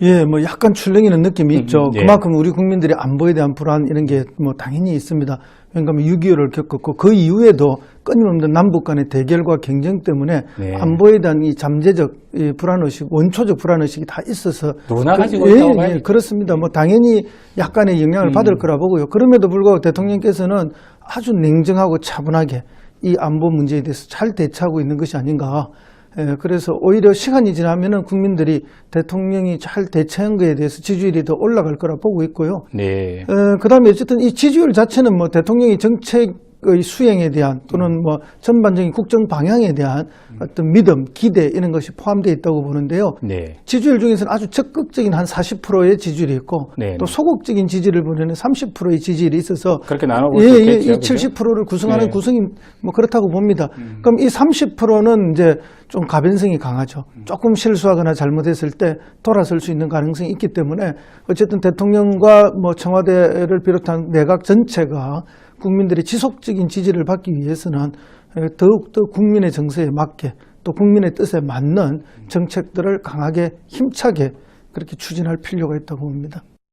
예, 뭐 약간 출렁이는 느낌이 있죠. 예. 그만큼 우리 국민들이 안보에 대한 불안 이런 게 뭐 당연히 있습니다. 왜냐하면 6.25를 겪었고 그 이후에도 끊임없는 남북 간의 대결과 경쟁 때문에 네. 안보에 대한 이 잠재적 이 불안의식, 원초적 불안의식이 다 있어서 누구나 가지고 예, 있다고 예, 봐야죠. 그렇습니다. 뭐 당연히 약간의 영향을 음. 받을 거라 보고요. 그럼에도 불구하고 대통령께서는 아주 냉정하고 차분하게 이 안보 문제에 대해서 잘 대처하고 있는 것이 아닌가. 예, 그래서 오히려 시간이 지나면은 국민들이 대통령이 잘 대처한 거에 대해서 지지율이 더 올라갈 거라 보고 있고요. 네. 그 다음에 어쨌든 이 지지율 자체는 뭐 대통령이 정책 의 수행에 대한 또는 뭐 전반적인 국정 방향에 대한 어떤 믿음, 기대 이런 것이 포함되어 있다고 보는데요. 네. 지지율 중에서는 아주 적극적인 한 40%의 지지율이 있고 네. 또 소극적인 지지를 보내는 30%의 지지율이 있어서 그렇게 나눠볼 예, 수 예, 있겠죠. 이 그죠? 70%를 구성하는 네. 음. 구성이 뭐 그렇다고 봅니다. 그럼 이 30%는 이제 좀 가변성이 강하죠. 음. 조금 실수하거나 잘못했을 때 돌아설 수 있는 가능성이 있기 때문에 어쨌든 대통령과 뭐 청와대를 비롯한 내각 전체가 국민들의 지속적인 지지를 받기 위해서는 더욱더 국민의 정서에 맞게 또 국민의 뜻에 맞는 정책들을 강하게 힘차게 그렇게 추진할 필요가 있다고 봅니다.